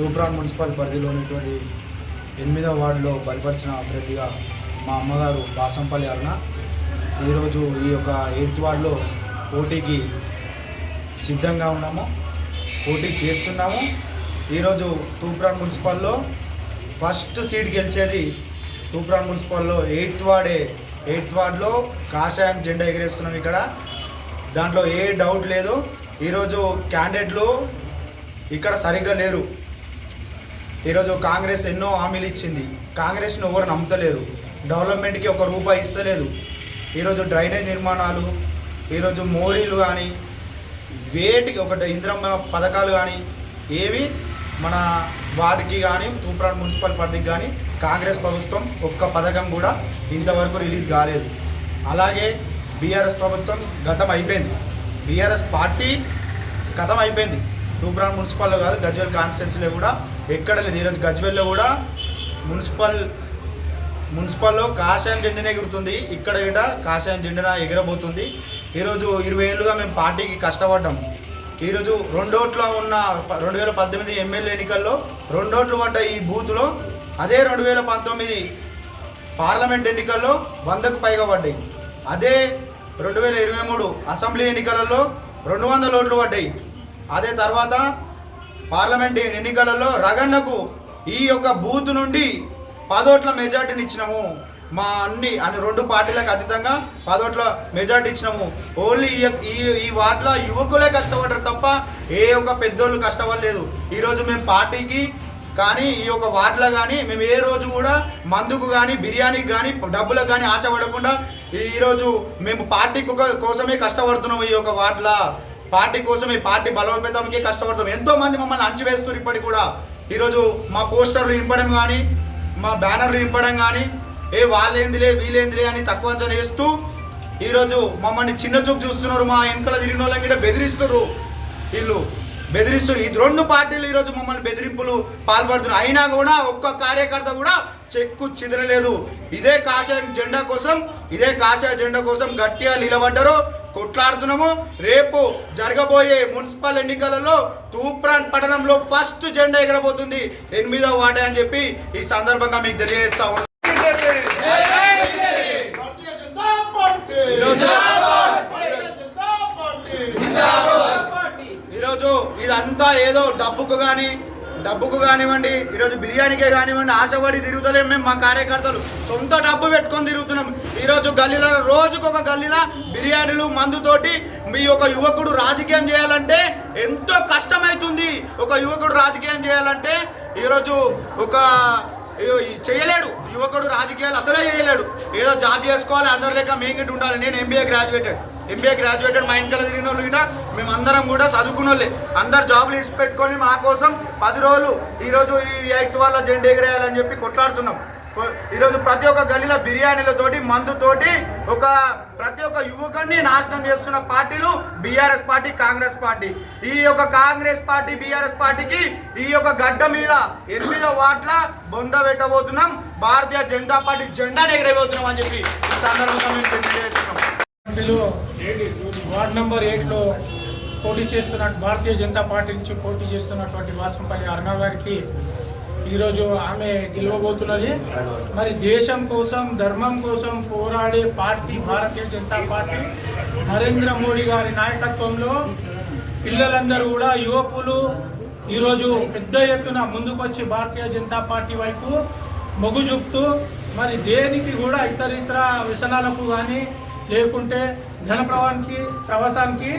Toopran municipal పరిధిలోనిటువంటి ఎనిమిదవ వార్డులో బలపరిచిన అభ్యర్థిగా మా అమ్మగారు బాసంపల్లి అరుణ. ఈరోజు ఈ యొక్క ఎయిత్ వార్డులో పోటీకి సిద్ధంగా ఉన్నాము. పోటీ చేస్తున్నాము. ఈరోజు తూప్రాన్ మున్సిపల్లో ఫస్ట్ సీట్ గెలిచేది తూప్రాన్ మున్సిపల్లో ఎయిత్ వార్డే. ఎయిత్ వార్డులో కాషాయం జెండా ఎగరేస్తున్నాం ఇక్కడ. దాంట్లో ఏ డౌట్ లేదు. ఈరోజు క్యాండిడేట్లు ఇక్కడ సరిగ్గా లేరు. ఈరోజు కాంగ్రెస్ ఎన్నో హామీలు ఇచ్చింది. కాంగ్రెస్ను ఎవరు నమ్ముతలేరు. డెవలప్మెంట్కి ఒక రూపాయి ఇస్తలేదు. ఈరోజు డ్రైనేజ్ నిర్మాణాలు ఈరోజు మోరీలు కానీ వేటికి ఒకటి ఇంద్రమ్మ పథకాలు కానీ ఏవి మన వార్డుకి కానీ తూప్రాన్ మున్సిపల్ పరిధికి కానీ కాంగ్రెస్ ప్రభుత్వం ఒక్క పథకం కూడా ఇంతవరకు రిలీజ్ కాలేదు. అలాగే బీఆర్ఎస్ ప్రభుత్వం గతం అయిపోయింది. బీఆర్ఎస్ పార్టీ గతం అయిపోయింది. తూప్రాన్ మున్సిపల్లో కాదు గజ్వెల్ కాన్స్టిట్యున్సీలో కూడా ఎక్కడ లేదు. ఈరోజు గజ్వెల్లో కూడా మున్సిపల్ మున్సిపల్లో కాషాయం జెండనే ఎగురుతుంది ఇక్కడ ఇట కాషాయం జెండన ఎగరబోతుంది. ఈరోజు ఇరవై ఏళ్ళుగా మేము పార్టీకి కష్టపడ్డాం. ఈరోజు రెండోట్లో ఉన్న రెండు వేల పద్దెనిమిది ఎమ్మెల్యే ఎన్నికల్లో రెండోట్లు పడ్డ ఈ బూత్లో అదే రెండు వేల పంతొమ్మిది పార్లమెంట్ ఎన్నికల్లో వందకు పైగా పడ్డాయి. అదే రెండు వేల ఇరవై మూడు అసెంబ్లీ ఎన్నికలలో రెండు వందల ఓట్లు పడ్డాయి. అదే తర్వాత పార్లమెంట్ ఎన్నికలలో రగన్నకు ఈ యొక్క బూత్ నుండి పదోట్ల మెజార్టీని ఇచ్చినాము. మా అన్ని అన్ని రెండు పార్టీలకు అతీతంగా పదోట్ల మెజార్టీ ఇచ్చినాము. ఓన్లీ ఈ యొక్క- ఈ ఈ వార్డులో యువకులే కష్టపడ్డారు తప్ప ఏ ఒక్క పెద్దోళ్ళు కష్టపడలేదు. ఈరోజు మేము పార్టీకి కానీ ఈ యొక్క వార్డులో కానీ మేము ఏ రోజు కూడా మందుకు కానీ బిర్యానీకి కానీ డబ్బులకు కానీ ఆశపడకుండా ఈరోజు మేము పార్టీ కోసమే కష్టపడుతున్నాము ఈ యొక్క వార్డులో. పార్టీ కోసం ఈ పార్టీ బలోపేతంకి కష్టపడతాం. ఎంతో మంది మమ్మల్ని అంచివేస్తున్నారు ఇప్పటికి కూడా. ఈరోజు మా పోస్టర్లు ఇంపడం కానీ మా బ్యానర్లు ఇంపడం కానీ ఏ వాళ్ళేందిలే వీలేందిలే అని తక్కువ అంచనా వేస్తూ ఈరోజు మమ్మల్ని చిన్న చూపు చూస్తున్నారు మా వెనకాల తిరిగిన వాళ్ళని కూడా బెదిరిస్తున్నారు వీళ్ళు. బెదిరిస్తున్నారు ఈ రెండు పార్టీలు ఈరోజు మమ్మల్ని బెదిరింపులు పాల్పడుతున్నారు. అయినా కూడా ఒక్క కార్యకర్త కూడా చెక్కు చిదరలేదు. ఇదే కాషాయ జెండా కోసం ఇదే కాషాయ జెండా కోసం గట్టిగా నిలబడ్డారు. కొట్లాడుతున్నాము. రేపు జరగబోయే మున్సిపల్ ఎన్నికలలో తూప్రాన్ పట్టణంలో ఫస్ట్ జెండా ఎగరబోతుంది. ఎనిమిదో వార్డే అని చెప్పి ఈ సందర్భంగా మీకు తెలియజేస్తా ఉన్నాను భారతీయ జనతా పార్టీ భారతీయ జనతా పార్టీ అంతా ఏదో డబ్బుకు కానీ డబ్బుకు కానివ్వండి ఈరోజు బిర్యానీకే కానివ్వండి ఆశపడి తిరుగుతలేం మేము మా కార్యకర్తలు. సొంత డబ్బు పెట్టుకొని తిరుగుతున్నాం. ఈరోజు గల్లీలో రోజుకు ఒక గల్లీలో బిర్యానీలు మందుతోటి మీ ఒక యువకుడు రాజకీయం చేయాలంటే ఎంతో కష్టమవుతుంది ఒక యువకుడు రాజకీయం చేయాలంటే ఈరోజు ఒక చేయలేడు. యువకుడు రాజకీయాలు అసలే చేయలేడు. ఏదో జాబ్ చేసుకోవాలి అందరి లేక మేకిట్ ఉండాలి. నేను ఎంబీఏ గ్రాడ్యుయేటెడ్ ఎంబీఏ గ్రాడ్యుయేటెడ్ మా ఇంట్లో తిరిగిన వాళ్ళు కూడా మేము అందరం కూడా చదువుకున్న వాళ్ళే అందరు జాబ్లు ఇడిచి పెట్టుకొని మా కోసం పది రోజులు ఈరోజు ఈ ఎయిత్ వల్ల జెండా ఎగిరేయాలని చెప్పి కొట్లాడుతున్నాం. ఈరోజు ప్రతి ఒక్క గల్లీలో బిర్యానీలతోటి మందుతోటి ఒక ప్రతి ఒక్క యువకుడిని నాశనం చేస్తున్న పార్టీలు బీఆర్ఎస్ పార్టీ కాంగ్రెస్ పార్టీ. ఈ యొక్క కాంగ్రెస్ పార్టీ బీఆర్ఎస్ పార్టీకి ఈ యొక్క గడ్డ మీద ఎనిమిదో వాట్ల బొంద పెట్టబోతున్నాం. భారతీయ జనతా పార్టీ జెండా ఎగరబోతున్నాం అని చెప్పి ఈ సందర్భంగా మేము తెలియజేస్తున్నాం. వార్డ్ నెంబర్ ఎయిట్లో పోటీ చేస్తున్న భారతీయ జనతా పార్టీ నుంచి పోటీ చేస్తున్నటువంటి వాసంపల్లి అరుణ గారికి ఈరోజు ఆమె గెలవబోతున్నది. మరి దేశం కోసం ధర్మం కోసం పోరాడే పార్టీ భారతీయ జనతా పార్టీ నరేంద్ర మోడీ గారి నాయకత్వంలో పిల్లలందరూ కూడా యువకులు ఈరోజు పెద్ద ఎత్తున ముందుకొచ్చి భారతీయ జనతా పార్టీ వైపు మొగ్గు చూపుతూ మరి దేనికి కూడా ఇతర ఇతర వ్యసనాలకు కానీ లేకుంటే ధన ప్రవాహానికి ప్రవాసానికి